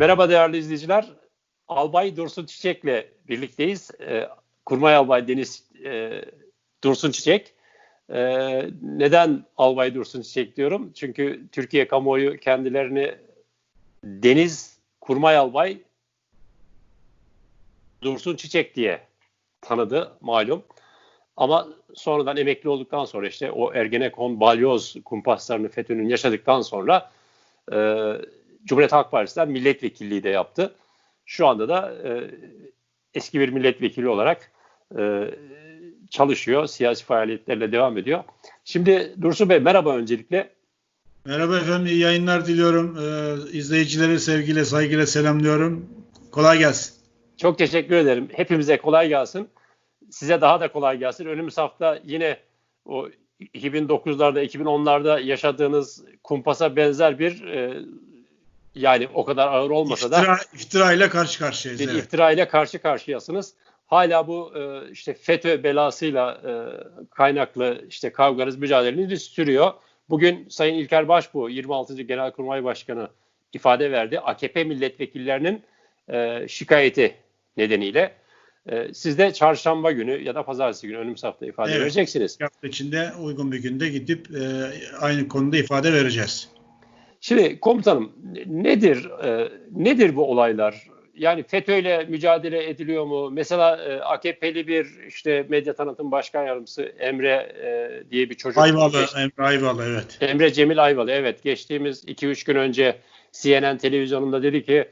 Merhaba değerli izleyiciler. Albay Dursun Çiçek'le birlikteyiz. Ee, Kurmay Albay Deniz e, Dursun Çiçek. Ee, neden Albay Dursun Çiçek diyorum? Çünkü Türkiye kamuoyu kendilerini Deniz Kurmay Albay Dursun Çiçek diye tanıdı malum. Ama sonradan emekli olduktan sonra işte o Ergenekon balyoz kumpaslarını FETÖ'nün yaşadıktan sonra e, Cumhuriyet Halk Partisi'nden milletvekilliği de yaptı. Şu anda da e, eski bir milletvekili olarak e, çalışıyor. Siyasi faaliyetlerle devam ediyor. Şimdi Dursun Bey merhaba öncelikle. Merhaba efendim, iyi yayınlar diliyorum. Ee, izleyicileri sevgiyle, saygıyla selamlıyorum. Kolay gelsin. Çok teşekkür ederim. Hepimize kolay gelsin. Size daha da kolay gelsin. Önümüz hafta yine o 2009'larda, 2010'larda yaşadığınız kumpasa benzer bir e, yani o kadar ağır olmasa İftira, da iftira ile karşı karşıyayız. bir Evet. iftira ile karşı karşıyasınız. Hala bu e, işte FETÖ belasıyla e, kaynaklı işte kavganız, mücadeleniz sürüyor. Bugün Sayın İlker Başbuğ 26. Genelkurmay Başkanı ifade verdi. AKP milletvekillerinin e, şikayeti nedeniyle. E, siz de çarşamba günü ya da pazartesi günü önümüz hafta ifade Evet. vereceksiniz. Hafta içinde uygun bir günde gidip e, aynı konuda ifade vereceğiz. Şimdi komutanım nedir e, nedir bu olaylar? Yani FETÖ'yle mücadele ediliyor mu? Mesela e, AKP'li bir işte medya tanıtım başkan yardımcısı Emre e, diye bir çocuk. Ayvalı, Geç- Emre Ayvalı evet. Emre Cemil Ayvalı evet geçtiğimiz 2-3 gün önce CNN televizyonunda dedi ki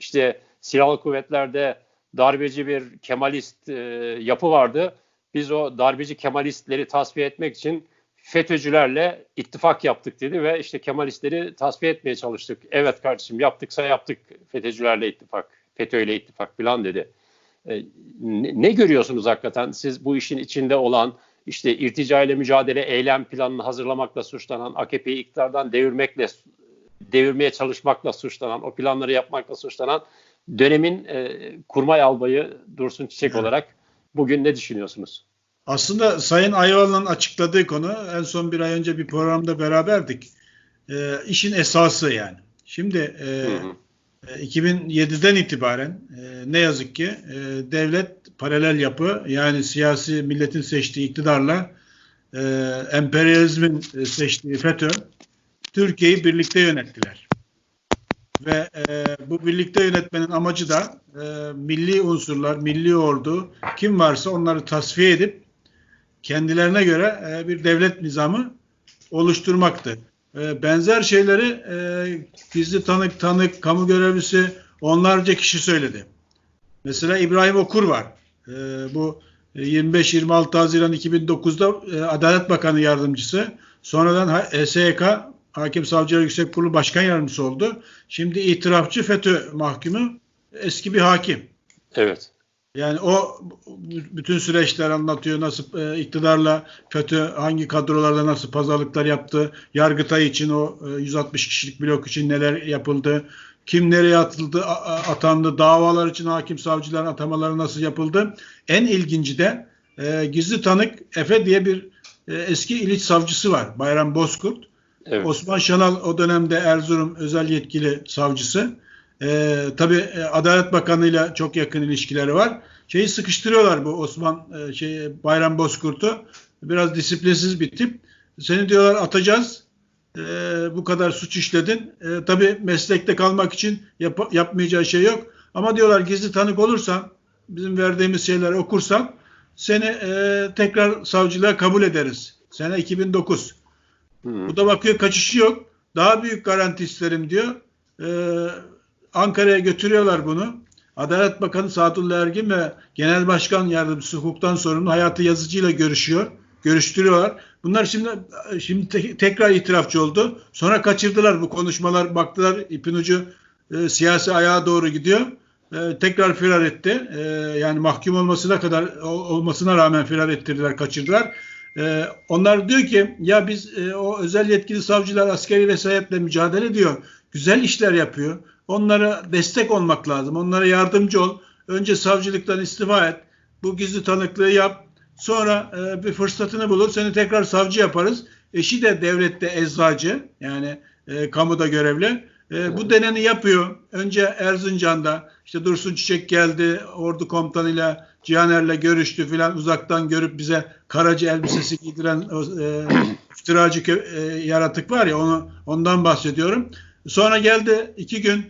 işte silahlı kuvvetlerde darbeci bir Kemalist e, yapı vardı. Biz o darbeci Kemalistleri tasfiye etmek için FETÖ'cülerle ittifak yaptık dedi ve işte Kemalistleri tasfiye etmeye çalıştık. Evet kardeşim yaptıksa yaptık FETÖ'cülerle ittifak, FETÖ'yle ittifak falan dedi. E, ne, ne görüyorsunuz hakikaten siz bu işin içinde olan işte irtica ile mücadele eylem planını hazırlamakla suçlanan, AKP'yi iktidardan devirmekle devirmeye çalışmakla suçlanan, o planları yapmakla suçlanan dönemin e, kurmay albayı Dursun Çiçek Evet. olarak bugün ne düşünüyorsunuz? Aslında Sayın Ayvalı'nın açıkladığı konu en son bir ay önce bir programda beraberdik. E, işin esası yani. Şimdi e, Hı hı. E, 2007'den itibaren e, ne yazık ki e, devlet paralel yapı yani siyasi milletin seçtiği iktidarla e, emperyalizmin e, seçtiği FETÖ Türkiye'yi birlikte yönettiler. Ve e, bu birlikte yönetmenin amacı da e, milli unsurlar, milli ordu kim varsa onları tasfiye edip kendilerine göre e, bir devlet nizamı oluşturmaktı. E, benzer şeyleri e, gizli tanık, tanık, kamu görevlisi onlarca kişi söyledi. Mesela İbrahim Okur var. E, bu e, 25-26 Haziran 2009'da e, Adalet Bakanı yardımcısı. Sonradan H- HSYK Hakim Savcılar Yüksek Kurulu Başkan Yardımcısı oldu. Şimdi itirafçı FETÖ mahkumu eski bir hakim. Evet. Yani o bütün süreçler anlatıyor nasıl e, iktidarla FETÖ hangi kadrolarda nasıl pazarlıklar yaptı, Yargıtay için o e, 160 kişilik blok için neler yapıldı, kim nereye atıldı, a- atandı, davalar için hakim savcıların atamaları nasıl yapıldı. En ilginci de e, gizli tanık Efe diye bir e, eski İliç savcısı var, Bayram Bozkurt. Evet. Osman Şanal o dönemde Erzurum özel yetkili savcısı. Ee, tabii e, Adalet Bakanı'yla çok yakın ilişkileri var. Şeyi sıkıştırıyorlar bu Osman e, şey Bayram Bozkurt'u. Biraz disiplinsiz bir tip. Seni diyorlar atacağız. Ee, bu kadar suç işledin. Ee, tabii meslekte kalmak için yap- yapmayacağı şey yok. Ama diyorlar gizli tanık olursan, bizim verdiğimiz şeyleri okursan seni e, tekrar savcılığa kabul ederiz. Sene 2009. Hı. Bu da bakıyor kaçışı yok. Daha büyük garanti isterim diyor. Ee, Ankara'ya götürüyorlar bunu. Adalet Bakanı Sadullah Ergin ve Genel Başkan Yardımcısı hukuktan sorumlu Hayati Yazıcı ile görüşüyor. Görüştürüyorlar. Bunlar şimdi şimdi te- tekrar itirafçı oldu. Sonra kaçırdılar bu konuşmalar. Baktılar ipin ucu e, siyasi ayağa doğru gidiyor. E, tekrar firar etti. E, yani mahkum olmasına kadar ol- olmasına rağmen firar ettirdiler, kaçırdılar. Ee, onlar diyor ki ya biz e, o özel yetkili savcılar askeri vesayetle mücadele ediyor. Güzel işler yapıyor. Onlara destek olmak lazım. Onlara yardımcı ol. Önce savcılıktan istifa et. Bu gizli tanıklığı yap. Sonra e, bir fırsatını bulur. Seni tekrar savcı yaparız. Eşi de devlette eczacı. Yani e, kamuda görevli. E, bu deneni yapıyor. Önce Erzincan'da işte Dursun Çiçek geldi ordu komutanıyla Cihaner'le görüştü filan uzaktan görüp bize Karaca elbisesi giydiren e, iftiracı e, yaratık var ya onu ondan bahsediyorum. Sonra geldi iki gün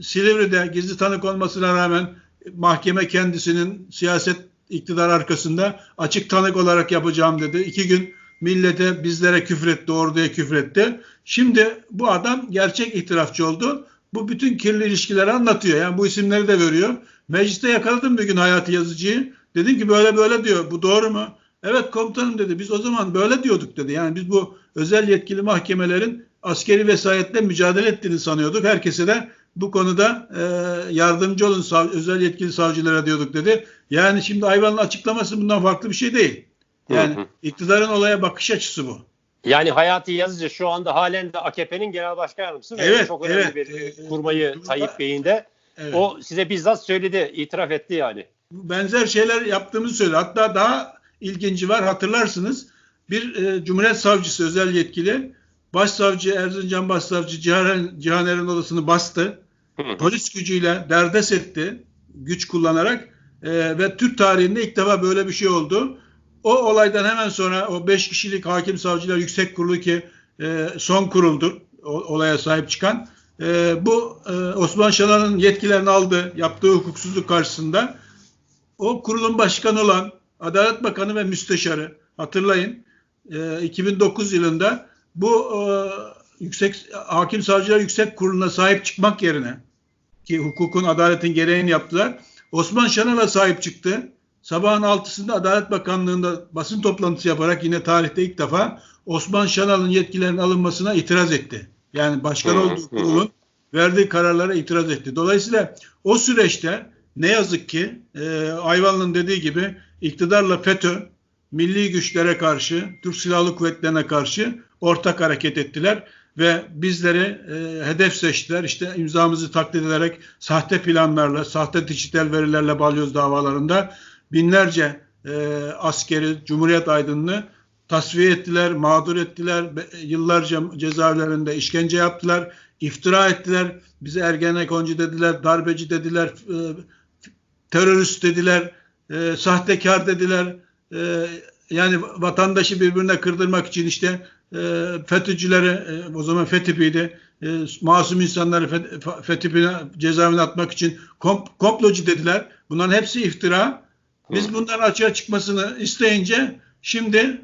Silivri'de gizli tanık olmasına rağmen mahkeme kendisinin siyaset iktidar arkasında açık tanık olarak yapacağım dedi. İki gün millete bizlere küfretti, orduya küfretti. Şimdi bu adam gerçek itirafçı oldu. Bu bütün kirli ilişkileri anlatıyor. Yani bu isimleri de veriyor. Mecliste yakaladım bir gün Hayati Yazıcı'yı. Dedim ki böyle böyle diyor. Bu doğru mu? Evet komutanım dedi. Biz o zaman böyle diyorduk dedi. Yani biz bu özel yetkili mahkemelerin askeri vesayetle mücadele ettiğini sanıyorduk. Herkese de bu konuda e, yardımcı olun sav- özel yetkili savcılara diyorduk dedi. Yani şimdi Ayvan'ın açıklaması bundan farklı bir şey değil. Yani Hı hı. iktidarın olaya bakış açısı bu. Yani Hayati Yazıcı şu anda halen de AKP'nin genel başkan yardımcısı ve Evet, çok önemli evet. bir Ee, e, kurmayı burada- Tayyip Bey'in de. Evet. O size bizzat söyledi, itiraf etti yani. benzer şeyler yaptığımızı söyledi. Hatta daha ilginci var hatırlarsınız. Bir e, Cumhuriyet Savcısı özel yetkili Başsavcı Erzincan Başsavcı Cihan, Cihaner'in odasını bastı. Hı. Polis gücüyle derdest etti. Güç kullanarak e, ve Türk tarihinde ilk defa böyle bir şey oldu. O olaydan hemen sonra o 5 kişilik hakim savcılar yüksek kurulu ki e, son kuruldur o, olaya sahip çıkan. E, bu e, Osman Şalan'ın yetkilerini aldı yaptığı hukuksuzluk karşısında o kurulun başkanı olan Adalet Bakanı ve Müsteşarı hatırlayın e, 2009 yılında bu e, yüksek hakim savcılar yüksek kuruluna sahip çıkmak yerine ki hukukun adaletin gereğini yaptılar. Osman Şanal'a sahip çıktı. Sabahın altısında Adalet Bakanlığı'nda basın toplantısı yaparak yine tarihte ilk defa Osman Şanal'ın yetkilerinin alınmasına itiraz etti. Yani başkan olduğu kurulun verdiği kararlara itiraz etti. Dolayısıyla o süreçte ne yazık ki e, Ayvalı'nın dediği gibi iktidarla FETÖ milli güçlere karşı, Türk Silahlı Kuvvetlerine karşı ortak hareket ettiler ve bizleri e, hedef seçtiler. İşte imzamızı taklit ederek sahte planlarla, sahte dijital verilerle balyoz davalarında binlerce e, askeri, Cumhuriyet aydınını tasfiye ettiler, mağdur ettiler, yıllarca cezaevlerinde işkence yaptılar, iftira ettiler, bize ergenekoncu dediler, darbeci dediler, e, terörist dediler, e, sahtekar dediler. E, yani vatandaşı birbirine kırdırmak için işte e, FETÖ'cüleri, e, o zaman FETÖ'ydi, e, masum insanları FET- FETÖ'ne cezaevine atmak için kom- komplocu dediler. Bunların hepsi iftira. Biz bunların açığa çıkmasını isteyince şimdi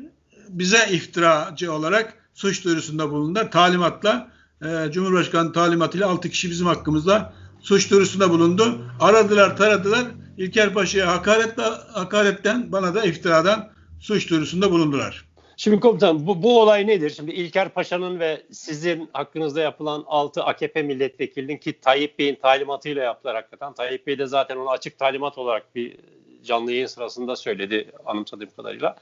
bize iftiracı olarak suç duyurusunda bulundular. Talimatla e, Cumhurbaşkanı talimatıyla 6 kişi bizim hakkımızda suç duyurusunda bulundu. Aradılar, taradılar. İlker Paşa'ya hakaretle, hakaretten bana da iftiradan suç duyurusunda bulundular. Şimdi komutanım bu, bu olay nedir? Şimdi İlker Paşa'nın ve sizin hakkınızda yapılan 6 AKP milletvekilinin ki Tayyip Bey'in talimatıyla yaptılar hakikaten. Tayyip Bey de zaten onu açık talimat olarak bir canlı yayın sırasında söyledi anımsadığım kadarıyla.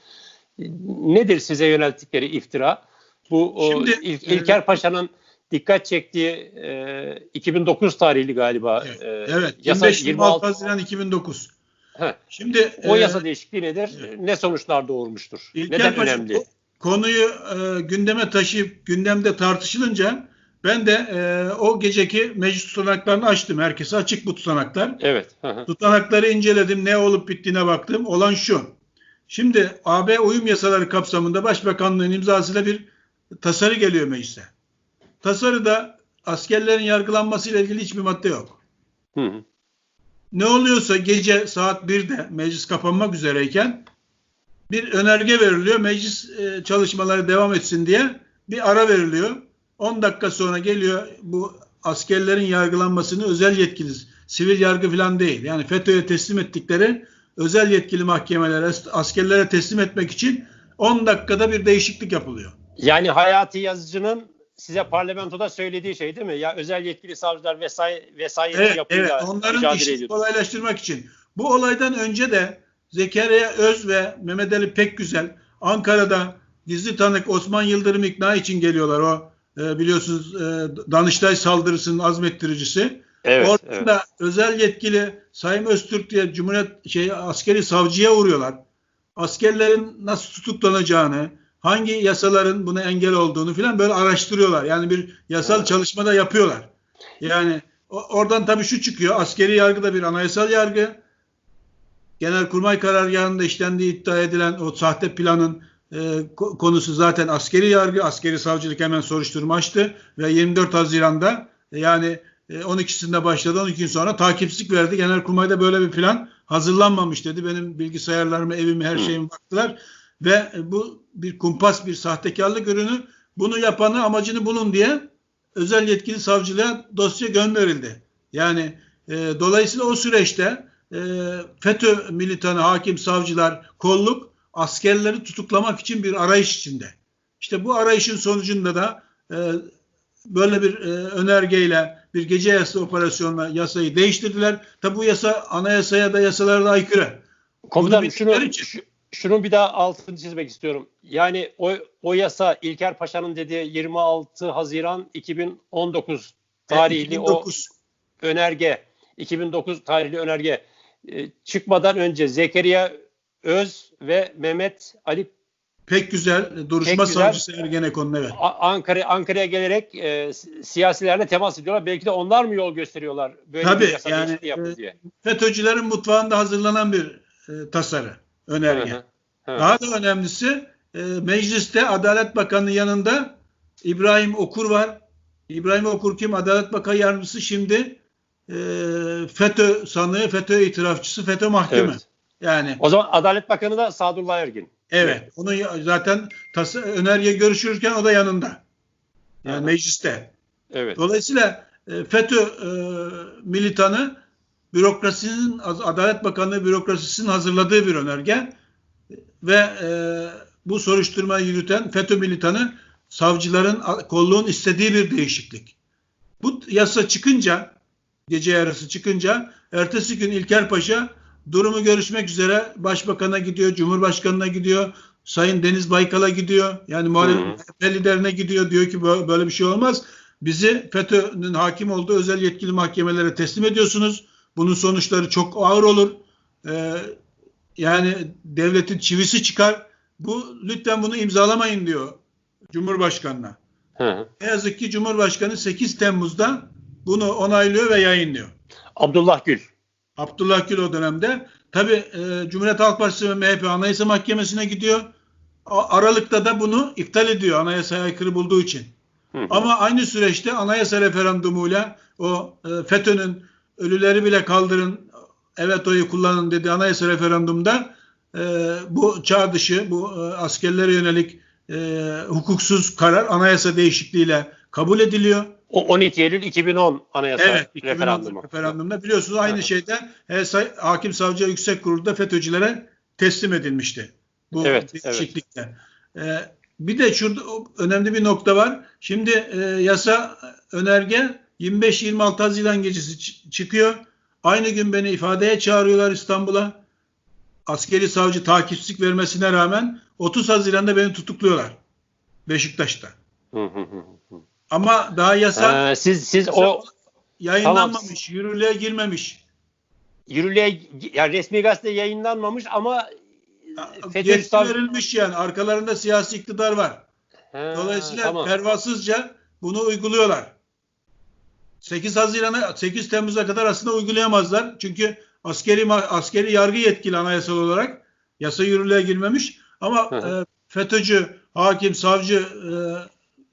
Nedir size yönelttikleri iftira? Bu o, Şimdi, İl- e, İlker Paşa'nın dikkat çektiği e, 2009 tarihli galiba. Evet, e, evet. yasa 25 26 26 Haziran 2009. Heh. Şimdi O e, yasa değişikliği nedir? Ne sonuçlar doğurmuştur? İlker Neden Paşa önemli? Ko- konuyu e, gündeme taşıyıp gündemde tartışılınca ben de e, o geceki meclis tutanaklarını açtım. Herkese açık bu tutanaklar. Evet. hı hı. Tutanakları inceledim. Ne olup bittiğine baktım. Olan şu. Şimdi AB uyum yasaları kapsamında Başbakanlığın imzasıyla bir tasarı geliyor meclise. Tasarıda askerlerin yargılanmasıyla ilgili hiçbir madde yok. Hı hı. Ne oluyorsa gece saat 1'de meclis kapanmak üzereyken bir önerge veriliyor. Meclis e, çalışmaları devam etsin diye bir ara veriliyor. 10 dakika sonra geliyor bu askerlerin yargılanmasını özel yetkili, sivil yargı falan değil. Yani FETÖ'ye teslim ettikleri özel yetkili mahkemelere, askerlere teslim etmek için 10 dakikada bir değişiklik yapılıyor. Yani Hayati Yazıcı'nın size parlamentoda söylediği şey değil mi? Ya özel yetkili savcılar vesaire vesaire Evet, yapıyla evet. Onların işini ediyordu. kolaylaştırmak için. Bu olaydan önce de Zekeriya Öz ve Mehmet Ali Pekgüzel Ankara'da gizli tanık Osman Yıldırım ikna için geliyorlar. O e, biliyorsunuz e, Danıştay saldırısının azmettiricisi. Evet, Orada evet. da özel yetkili Sayın Öztürk diye Cumhuriyet şey askeri savcıya uğruyorlar. Askerlerin nasıl tutuklanacağını, hangi yasaların buna engel olduğunu filan böyle araştırıyorlar. Yani bir yasal Evet. çalışmada yapıyorlar. Yani oradan tabii şu çıkıyor. Askeri yargı da bir anayasal yargı. Genelkurmay karargahında işlendiği iddia edilen o sahte planın e, ko- konusu zaten askeri yargı. Askeri savcılık hemen soruşturma açtı ve 24 Haziran'da e, yani e, 12'sinde başladı. 12 gün sonra takipsizlik verdi. Genelkurmay'da böyle bir plan hazırlanmamış dedi. Benim bilgisayarlarımı, evimi, her şeyimi baktılar ve e, bu bir kumpas, bir sahtekarlık ürünü. Bunu yapanı amacını bulun diye özel yetkili savcılığa dosya gönderildi. Yani e, dolayısıyla o süreçte e, FETÖ militanı, hakim, savcılar, kolluk askerleri tutuklamak için bir arayış içinde. İşte bu arayışın sonucunda da e, böyle bir e, önergeyle bir gece yarısı operasyonla yasayı değiştirdiler. Tabi bu yasa anayasaya da yasalara da aykırı. Komutanım şunu, için- şu- şunun bir daha altını çizmek istiyorum. Yani o, o yasa İlker Paşa'nın dediği 26 Haziran 2019 tarihli o 2009. önerge 2009 tarihli önerge e, çıkmadan önce Zekeriya Öz ve Mehmet Ali Pek güzel. Duruşma Pek güzel. savcısı Ergenekon'un evet. A- Ankara Ankara'ya gelerek e, si- siyasilerle temas ediyorlar. Belki de onlar mı yol gösteriyorlar böyle Tabii, bir yasa yani, yapın e, diye. FETÖ'cülerin mutfağında hazırlanan bir e, tasarı, önerge. Hı hı, hı. Daha da önemlisi e, mecliste Adalet Bakanı'nın yanında İbrahim Okur var. İbrahim Okur kim? Adalet Bakanı Yardımcısı şimdi e, FETÖ sanığı, FETÖ itirafçısı, FETÖ mahkeme. Evet. Yani O zaman Adalet Bakanı da Sadullah Ergin. evet. Onun ya- zaten tası, önerge görüşürken o da yanında. Yani hı. mecliste. Evet. Dolayısıyla e, FETÖ e, militanı bürokrasinin Adalet Bakanlığı bürokrasisinin hazırladığı bir önerge ve e, bu soruşturmayı yürüten FETÖ militanı savcıların kolluğun istediği bir değişiklik. Bu yasa çıkınca gece yarısı çıkınca ertesi gün İlker Paşa durumu görüşmek üzere başbakana gidiyor, cumhurbaşkanına gidiyor, Sayın Deniz Baykal'a gidiyor. Yani muhalefet liderine gidiyor diyor ki "Bö- böyle bir şey olmaz. Bizi FETÖ'nün hakim olduğu özel yetkili mahkemelere teslim ediyorsunuz. Bunun sonuçları çok ağır olur. Ee, yani devletin çivisi çıkar. Bu lütfen bunu imzalamayın diyor Cumhurbaşkanına. Hı hı. Ne yazık ki Cumhurbaşkanı 8 Temmuz'da bunu onaylıyor ve yayınlıyor. Abdullah Gül. Abdullah Gül o dönemde. Tabi e, Cumhuriyet Halk Partisi ve MHP Anayasa Mahkemesi'ne gidiyor. Aralık'ta da bunu iptal ediyor anayasaya aykırı bulduğu için. Hı hı. Ama aynı süreçte anayasa referandumuyla o e, FETÖ'nün ölüleri bile kaldırın evet oyu kullanın dediği anayasa referandumda e, bu çağ dışı bu e, askerlere yönelik e, hukuksuz karar anayasa değişikliğiyle kabul ediliyor. O 12 Eylül 2010 anayasa Evet, 2010 referandumu. referandumda biliyorsunuz aynı Aha. şeyde e, say- Hakim Savcı Yüksek Kurulu'da FETÖ'cülere teslim edilmişti. Bu Evet, değişiklikte. E, bir de şurada önemli bir nokta var. Şimdi e, yasa önerge 25-26 Haziran gecesi çıkıyor. Aynı gün beni ifadeye çağırıyorlar İstanbul'a. Askeri savcı takipsizlik vermesine rağmen 30 Haziran'da beni tutukluyorlar. Beşiktaş'ta. Ama daha yasa Ee, siz siz o yayınlanmamış, yürürlüğe girmemiş. yürürlüğe yani resmi gazete yayınlanmamış ama FETÖ verilmiş yani. Arkalarında siyasi iktidar var. He, Dolayısıyla tamam. pervasızca bunu uyguluyorlar. 8 Haziran'a 8 Temmuz'a kadar aslında uygulayamazlar. Çünkü askeri askeri yargı yetkili anayasal olarak yasa yürürlüğe girmemiş ama Hı hı. e, FETÖ'cü, hakim, savcı e,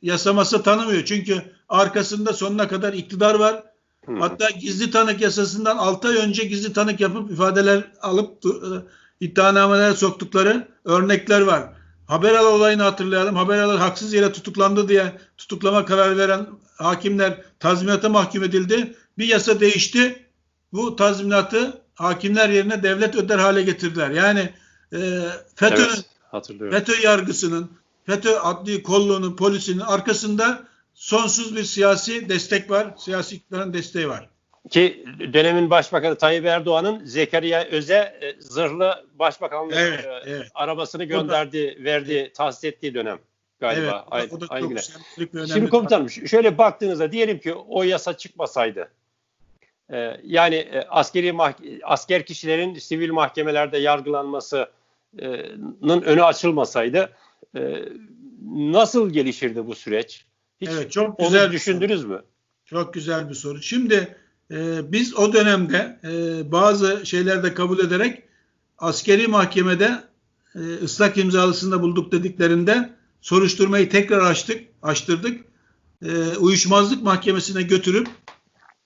yasamasa tanımıyor. Çünkü arkasında sonuna kadar iktidar var. Hı. Hatta gizli tanık yasasından 6 ay önce gizli tanık yapıp ifadeler alıp e, iddianamelere soktukları örnekler var. Haberal olayını hatırlayalım. Haberal haksız yere tutuklandı diye tutuklama kararı veren hakimler tazminata mahkum edildi. Bir yasa değişti. Bu tazminatı hakimler yerine devlet öder hale getirdiler. Yani e, FETÖ'nün Evet, hatırlıyorum. FETÖ yargısının, FETÖ adli kolluğunun, polisinin arkasında sonsuz bir siyasi destek var. Siyasi iktidarın desteği var. Ki dönemin başbakanı Tayyip Erdoğan'ın Zekeriya Öz'e e, zırhlı başbakanlık Evet, e, evet. arabasını gönderdi, verdi, tahsis ettiği dönem galiba. Evet, aynı, o da aynı ve önemli. Şimdi komutanım şöyle baktığınızda diyelim ki o yasa çıkmasaydı e, yani e, askeri asker kişilerin sivil mahkemelerde yargılanmasının önü açılmasaydı e, nasıl gelişirdi bu süreç? Hiç Evet, çok onu güzel. düşündünüz mü? Çok güzel bir soru. Şimdi e, biz o dönemde e, bazı şeylerde kabul ederek askeri mahkemede e, ıslak imzalısında bulduk dediklerinde soruşturmayı tekrar açtık, açtırdık. E, uyuşmazlık mahkemesine götürüp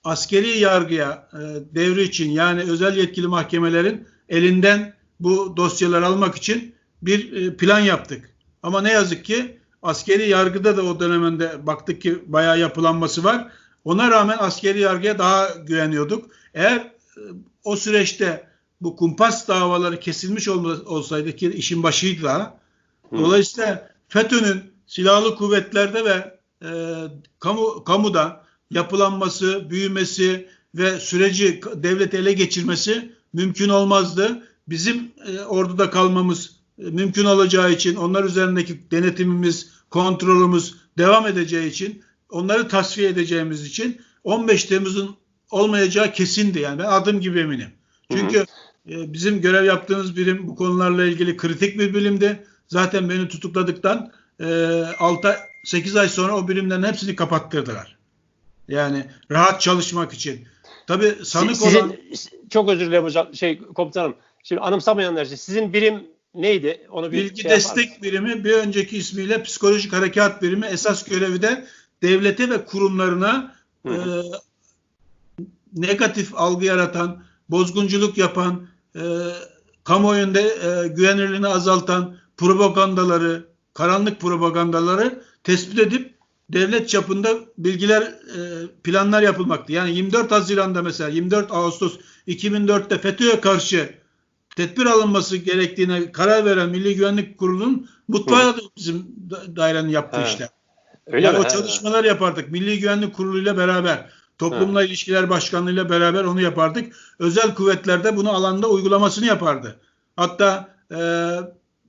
askeri yargıya e, devri için yani özel yetkili mahkemelerin elinden bu dosyaları almak için bir e, plan yaptık. Ama ne yazık ki askeri yargıda da o döneminde baktık ki bayağı yapılanması var. Ona rağmen askeri yargıya daha güveniyorduk. Eğer e, o süreçte bu kumpas davaları kesilmiş olsaydı ki işin başıydı daha. Dolayısıyla FETÖ'nün silahlı kuvvetlerde ve e, kamu kamuda yapılanması, büyümesi ve süreci devlet ele geçirmesi mümkün olmazdı. Bizim e, orduda kalmamız mümkün olacağı için onlar üzerindeki denetimimiz, kontrolümüz devam edeceği için onları tasfiye edeceğimiz için 15 Temmuz'un olmayacağı kesindi yani ben adım gibi eminim. Çünkü e, bizim görev yaptığımız birim bu konularla ilgili kritik bir birimdi. Zaten beni tutukladıktan e, 6 8 ay sonra o birimlerin hepsini kapattırdılar. Yani rahat çalışmak için. Tabii sanık Sizin, olan çok özür dilerim hocam, şey komutanım. Şimdi anımsamayanlar için sizin birim neydi? Onu bir bilgi şey destek birimi bir önceki ismiyle psikolojik harekat birimi esas görevi de devlete ve kurumlarına Hı hı. e, negatif algı yaratan, bozgunculuk yapan, e, kamuoyunda e, güvenirliğini azaltan propagandaları, karanlık propagandaları tespit edip devlet çapında bilgiler, e, planlar yapılmaktı. Yani 24 Haziran'da mesela 24 Ağustos 2004'te FETÖ'ye karşı tedbir alınması gerektiğine karar veren Milli Güvenlik Kurulu'nun mutfağı da bizim da- dairenin yaptığı He. işler. Öyle yani mi? o çalışmalar yapardık. Milli Güvenlik Kurulu ile beraber, Toplumla İlişkiler Başkanlığı ile beraber onu yapardık. Özel kuvvetlerde bunu alanda uygulamasını yapardı. Hatta e,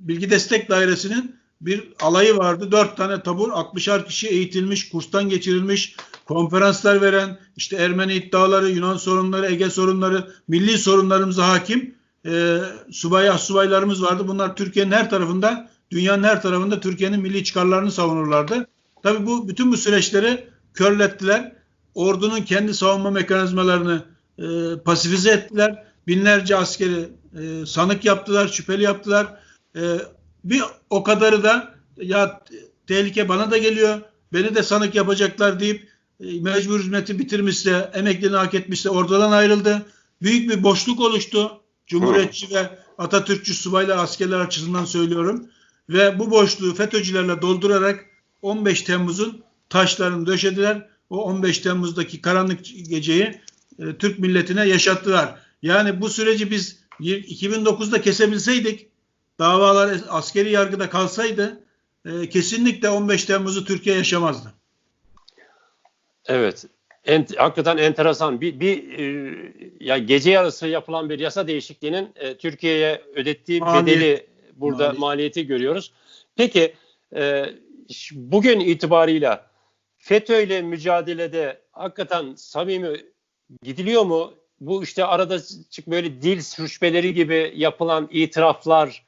Bilgi Destek Dairesi'nin bir alayı vardı. Dört tane tabur, 60'ar kişi eğitilmiş, kurstan geçirilmiş, konferanslar veren, işte Ermeni iddiaları, Yunan sorunları, Ege sorunları, milli sorunlarımıza hakim e, subay, subaylarımız vardı. Bunlar Türkiye'nin her tarafında, dünyanın her tarafında Türkiye'nin milli çıkarlarını savunurlardı. Tabii bu bütün bu süreçleri körlettiler. Ordunun kendi savunma mekanizmalarını e, pasifize ettiler. Binlerce askeri e, sanık yaptılar, şüpheli yaptılar. E, bir o kadarı da ya tehlike bana da geliyor, beni de sanık yapacaklar deyip e, mecbur hizmeti bitirmişse, emekliliğini hak etmişse ortadan ayrıldı. Büyük bir boşluk oluştu. Cumhuriyetçi ve Atatürkçü subaylar askerler açısından söylüyorum. Ve bu boşluğu FETÖ'cülerle doldurarak 15 Temmuz'un taşlarını döşediler. O 15 Temmuz'daki karanlık geceyi e, Türk milletine yaşattılar. Yani bu süreci biz 2009'da kesebilseydik, davalar askeri yargıda kalsaydı e, kesinlikle 15 Temmuz'u Türkiye yaşamazdı. Evet. En, hakikaten enteresan. Bir, bir e, ya gece yarısı yapılan bir yasa değişikliğinin e, Türkiye'ye ödettiği Maliyet. bedeli burada Maliyet. maliyeti görüyoruz. Peki e, bugün itibarıyla FETÖ ile mücadelede hakikaten samimi gidiliyor mu? Bu işte arada çık böyle dil sürüşmeleri gibi yapılan itiraflar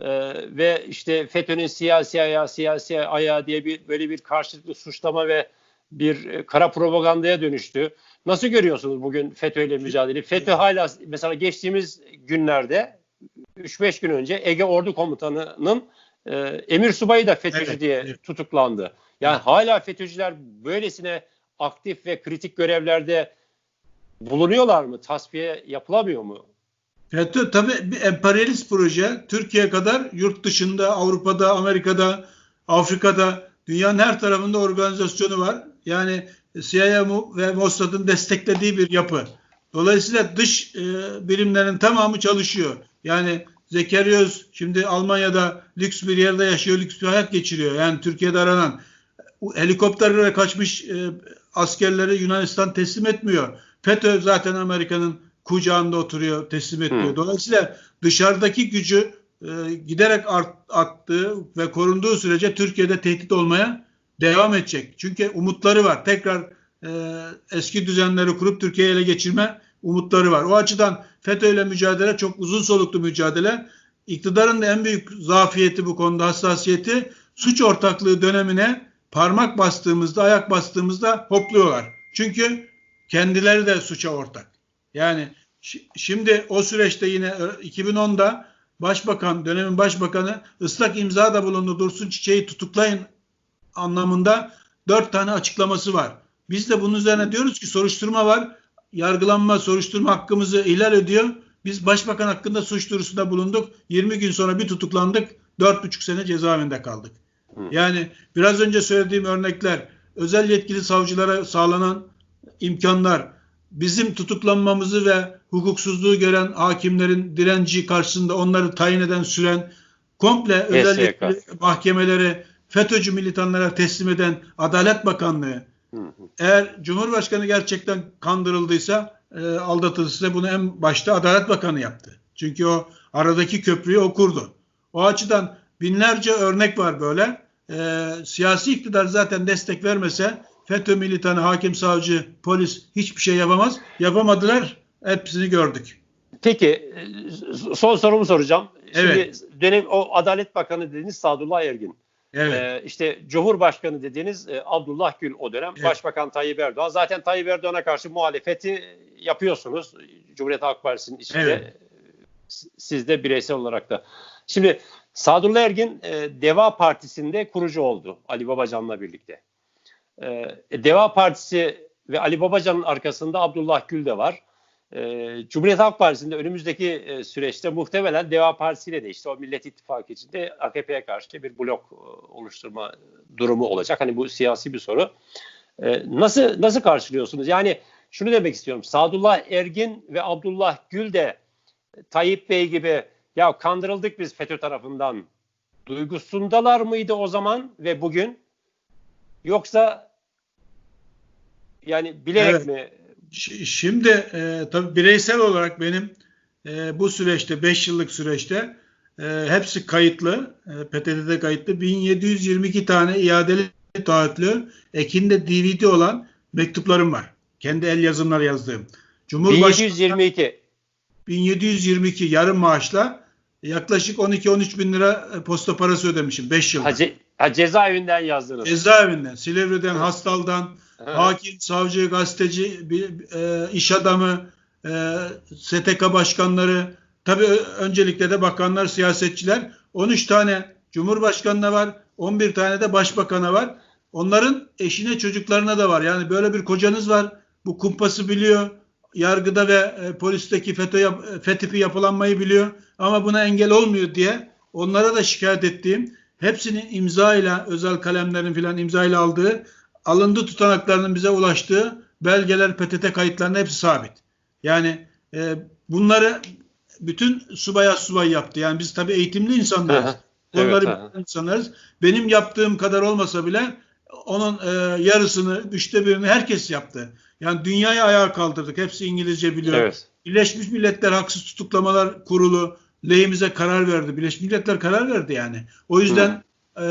e, ve işte FETÖ'nün siyasi ayağı siyasi ayağı diye bir böyle bir karşılıklı suçlama ve bir e, kara propagandaya dönüştü. Nasıl görüyorsunuz bugün FETÖ ile mücadele? FETÖ hala mesela geçtiğimiz günlerde 3-5 gün önce Ege Ordu Komutanı'nın e, emir subayı da FETÖ'cü Evet, diye evet. tutuklandı. Yani hala FETÖ'cüler böylesine aktif ve kritik görevlerde bulunuyorlar mı? Tasfiye yapılamıyor mu? FETÖ tabii bir emperyalist proje. Türkiye kadar yurt dışında, Avrupa'da, Amerika'da, Afrika'da, dünyanın her tarafında organizasyonu var. Yani CIA ve Mossad'ın desteklediği bir yapı. Dolayısıyla dış e, birimlerin tamamı çalışıyor. Yani Zekeriya Öz şimdi Almanya'da lüks bir yerde yaşıyor, lüks bir hayat geçiriyor. Yani Türkiye'de aranan helikopterlere kaçmış e, askerleri Yunanistan teslim etmiyor. FETÖ zaten Amerika'nın kucağında oturuyor, teslim etmiyor. Hı. Dolayısıyla dışarıdaki gücü e, giderek art, arttığı ve korunduğu sürece Türkiye'de tehdit olmaya devam edecek. Çünkü umutları var. Tekrar e, eski düzenleri kurup Türkiye'yi ele geçirme umutları var. O açıdan FETÖ ile mücadele çok uzun soluklu mücadele. İktidarın da en büyük zafiyeti bu konuda hassasiyeti suç ortaklığı dönemine parmak bastığımızda, ayak bastığımızda hopluyorlar. Çünkü kendileri de suça ortak. Yani şi- şimdi o süreçte yine e, 2010'da Başbakan, dönemin başbakanı ıslak imza da bulundu. Dursun Çiçeği tutuklayın anlamında dört tane açıklaması var. Biz de bunun üzerine diyoruz ki soruşturma var. Yargılanma, soruşturma hakkımızı ihlal ediyor. Biz başbakan hakkında suç duyurusunda bulunduk. 20 gün sonra bir tutuklandık. 4,5 sene cezaevinde kaldık. Yani biraz önce söylediğim örnekler özel yetkili savcılara sağlanan imkanlar bizim tutuklanmamızı ve hukuksuzluğu gören hakimlerin direnci karşısında onları tayin eden süren komple özel yetkili mahkemeleri FETÖ'cü militanlara teslim eden Adalet Bakanlığı Hı hı. eğer Cumhurbaşkanı gerçekten kandırıldıysa, e, aldatıldıysa bunu en başta Adalet Bakanı yaptı. Çünkü o aradaki köprüyü o kurdu. O açıdan binlerce örnek var böyle. E, siyasi iktidar zaten destek vermese FETÖ militanı, hakim, savcı, polis hiçbir şey yapamaz. Yapamadılar. Hepsini gördük. Peki e, son sorumu soracağım. Evet. Şimdi dönem o Adalet Bakanı dediğiniz Sadullah Ergin. Evet. Ee, işte Cumhurbaşkanı dediğiniz e, Abdullah Gül o dönem. Evet. Başbakan Tayyip Erdoğan. Zaten Tayyip Erdoğan'a karşı muhalefeti yapıyorsunuz. Cumhuriyet Halk Partisi'nin içinde. Evet. Siz de bireysel olarak da. Şimdi Sadullah Ergin e, Deva Partisi'nde kurucu oldu. Ali Babacan'la birlikte. E, Deva Partisi ve Ali Babacan'ın arkasında Abdullah Gül de var. E, Cumhuriyet Halk Partisi'nde önümüzdeki e, süreçte muhtemelen Deva Partisi ile de işte o Millet İttifakı içinde AKP'ye karşı bir blok e, oluşturma durumu olacak. Hani bu siyasi bir soru. E, nasıl nasıl karşılıyorsunuz? Yani şunu demek istiyorum. Sadullah Ergin ve Abdullah Gül de Tayyip Bey gibi ya kandırıldık biz FETÖ tarafından duygusundalar mıydı o zaman ve bugün? Yoksa yani bilerek Evet. mi? Şimdi e, tabii bireysel olarak benim e, bu süreçte 5 yıllık süreçte e, hepsi kayıtlı. E, PTT'de kayıtlı. 1722 tane iadeli taahhütlü ekinde DVD olan mektuplarım var. Kendi el yazımlar yazdığım. Cumhurbaşkanı 1722. 1722 yarım maaşla yaklaşık 12-13 bin lira e, posta parası ödemişim 5 yılda. Ha, ce- ha, cezaevinden yazdınız. Cezaevinden, Silivri'den, Hastal'dan, Ha. hakim, savcı, gazeteci, bir, e, iş adamı, e, STK başkanları, tabii öncelikle de bakanlar, siyasetçiler. 13 tane Cumhurbaşkanına var, 11 tane de başbakana var. Onların eşine, çocuklarına da var. Yani böyle bir kocanız var. Bu kumpası biliyor. Yargıda ve e, polisteki FETÖ yap, FETÖ'yü yapılanmayı biliyor. Ama buna engel olmuyor diye onlara da şikayet ettiğim, hepsinin imzayla, özel kalemlerin filan imzayla aldığı alındı tutanaklarının bize ulaştığı belgeler, PTT kayıtlarının hepsi sabit. Yani e, bunları bütün subaya subay yaptı. Yani biz tabii eğitimli insanlarız. Evet, Onları hı. bilen insanlarız. Benim yaptığım kadar olmasa bile onun e, yarısını, üçte birini herkes yaptı. Yani dünyayı ayağa kaldırdık. Hepsi İngilizce biliyor. Evet. Birleşmiş Milletler Haksız Tutuklamalar Kurulu lehimize karar verdi. Birleşmiş Milletler karar verdi yani. O yüzden e,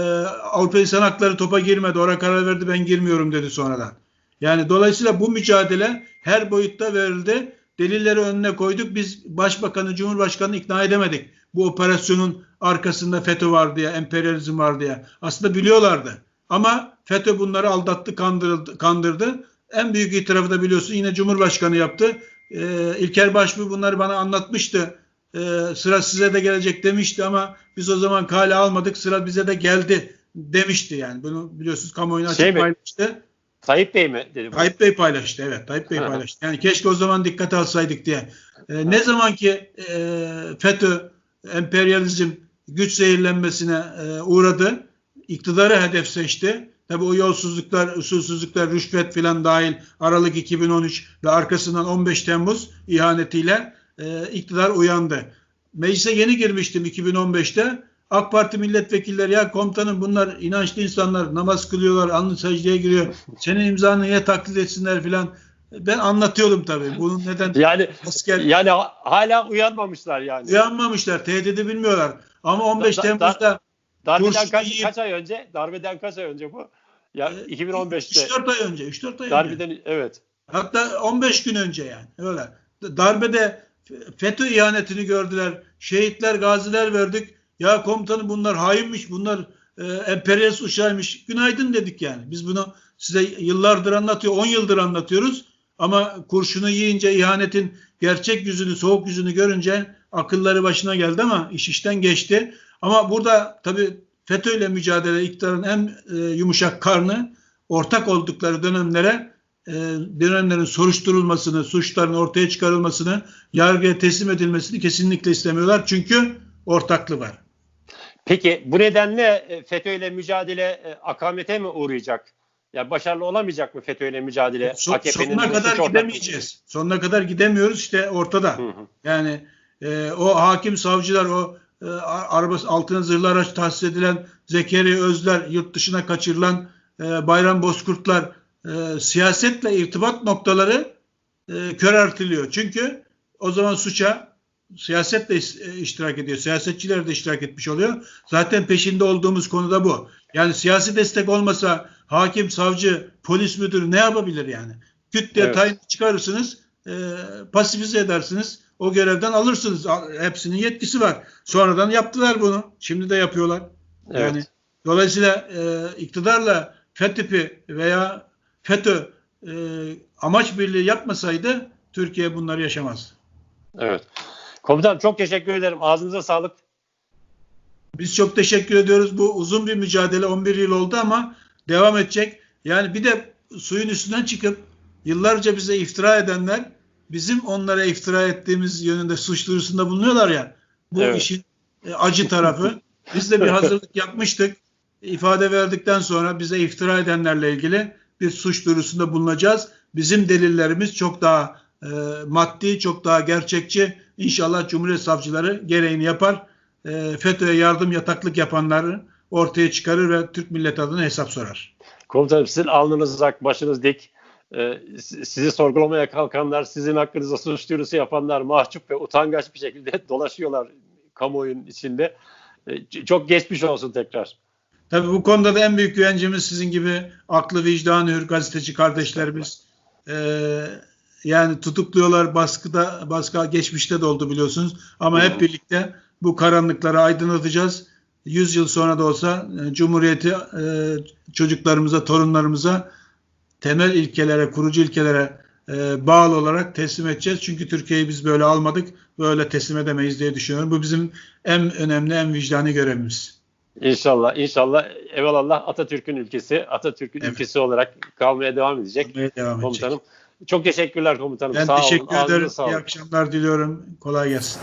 Avrupa İnsan Hakları topa girmedi. Oraya karar verdi ben girmiyorum dedi sonradan. Yani dolayısıyla bu mücadele her boyutta verildi. Delilleri önüne koyduk. Biz başbakanı, cumhurbaşkanını ikna edemedik. Bu operasyonun arkasında FETÖ var diye, emperyalizm var diye. Aslında biliyorlardı. Ama FETÖ bunları aldattı, kandırıldı, kandırdı. En büyük itirafı da biliyorsun yine Cumhurbaşkanı yaptı. Ee, İlker Başbuğ bunları bana anlatmıştı. Ee, sıra size de gelecek demişti ama biz o zaman kale almadık. Sıra bize de geldi demişti yani. Bunu biliyorsunuz kamuoyuna açık Şey mi? paylaştı. Tayyip Bey mi dedi? Tayyip Bey paylaştı evet. Tayyip Bey paylaştı. Yani keşke o zaman dikkate alsaydık diye. Ee, ne zaman ki e, FETÖ, emperyalizm güç zehirlenmesine e, uğradı, iktidarı hedef seçti. Tabii o yolsuzluklar, usulsüzlükler, rüşvet filan dahil Aralık 2013 ve arkasından 15 Temmuz ihanetiyle e, iktidar uyandı. Meclise yeni girmiştim 2015'te. AK Parti milletvekilleri ya komutanım bunlar inançlı insanlar namaz kılıyorlar, alnı secdeye giriyor. Senin imzanı niye taklit etsinler filan. Ben anlatıyordum tabii. Bunun neden Yani asker yani ha- hala uyanmamışlar yani. uyanmamışlar. Tehdidi bilmiyorlar. Ama 15 Da- da- Temmuz'da Darbeden kurşun kaç, kaç ay önce? Darbeden kaç ay önce bu? Ya Ee, 2015'te 3-4 ay önce. 3-4 ay önce. darbeden evet. Hatta 15 gün önce yani. Öyle. Darbede FETÖ ihanetini gördüler. Şehitler, gaziler verdik. Ya komutanım bunlar hainmiş, bunlar e, emperyalist uçağıymış. Günaydın dedik yani. Biz bunu size yıllardır anlatıyor, 10 yıldır anlatıyoruz. Ama kurşunu yiyince ihanetin gerçek yüzünü, soğuk yüzünü görünce akılları başına geldi ama iş işten geçti. Ama burada tabii FETÖ'yle mücadele iktidarın en e, yumuşak karnı ortak oldukları dönemlere e, dönemlerin soruşturulmasını, suçların ortaya çıkarılmasını, yargıya teslim edilmesini kesinlikle istemiyorlar. Çünkü ortaklığı var. Peki bu nedenle e, FETÖ ile mücadele e, akamete mi uğrayacak? Ya başarılı olamayacak mı FETÖ ile mücadele? Son- AKP'nin sonuna kadar gidemeyeceğiz. Sonuna kadar gidemiyoruz işte ortada. Hı hı. Yani e, o hakim savcılar o e, arabası altına zırhlı araç tahsis edilen Zekeriya Özler yurt dışına kaçırılan e, Bayram Bozkurtlar e, siyasetle irtibat noktaları e, köreltiliyor. Çünkü o zaman suça siyasetle is- e, iştirak ediyor. Siyasetçiler de iştirak etmiş oluyor. Zaten peşinde olduğumuz konu da bu. Yani siyasi destek olmasa hakim, savcı, polis müdürü ne yapabilir yani? Küt diye Evet. tayin çıkarırsınız, e, pasifize edersiniz, o görevden alırsınız. Hepsinin yetkisi var. Sonradan yaptılar bunu. Şimdi de yapıyorlar. Evet. Yani dolayısıyla e, iktidarla FETÖ'ü veya FETÖ e, amaç birliği yapmasaydı Türkiye bunları yaşamazdı. Evet. Komutanım çok teşekkür ederim. Ağzınıza sağlık. Biz çok teşekkür ediyoruz. Bu uzun bir mücadele 11 yıl oldu ama devam edecek. Yani bir de suyun üstünden çıkıp yıllarca bize iftira edenler bizim onlara iftira ettiğimiz yönünde suç duyurusunda bulunuyorlar ya. Bu Evet. işin e, acı tarafı. Biz de bir hazırlık yapmıştık. İfade verdikten sonra bize iftira edenlerle ilgili bir suç duyurusunda bulunacağız. Bizim delillerimiz çok daha e, maddi, çok daha gerçekçi. İnşallah Cumhuriyet Savcıları gereğini yapar. E, FETÖ'ye yardım yataklık yapanları ortaya çıkarır ve Türk milleti adına hesap sorar. Komutanım sizin alnınız ak, başınız dik. Si- sizi sorgulamaya kalkanlar, sizin hakkınızda suç duyurusu yapanlar mahcup ve utangaç bir şekilde dolaşıyorlar kamuoyunun içinde. Ç- çok geçmiş olsun tekrar. Tabii bu konuda da en büyük güvencimiz sizin gibi aklı vicdanı hür gazeteci kardeşlerimiz. Ee, yani tutukluyorlar baskıda, baskı geçmişte de oldu biliyorsunuz. Ama hep birlikte bu karanlıkları aydınlatacağız. 100 yıl sonra da olsa e, Cumhuriyeti e, çocuklarımıza, torunlarımıza temel ilkelere, kurucu ilkelere e, bağlı olarak teslim edeceğiz. Çünkü Türkiye'yi biz böyle almadık, böyle teslim edemeyiz diye düşünüyorum. Bu bizim en önemli, en vicdani görevimiz. İnşallah, inşallah evelallah Atatürk'ün ülkesi, Atatürk'ün Evet. ülkesi olarak kalmaya devam edecek Olmaya devam edecek. komutanım. Çok teşekkürler komutanım. Ben Sağ olun. teşekkür Ağzınıza ederim. sağlık. İyi akşamlar diliyorum. Kolay gelsin.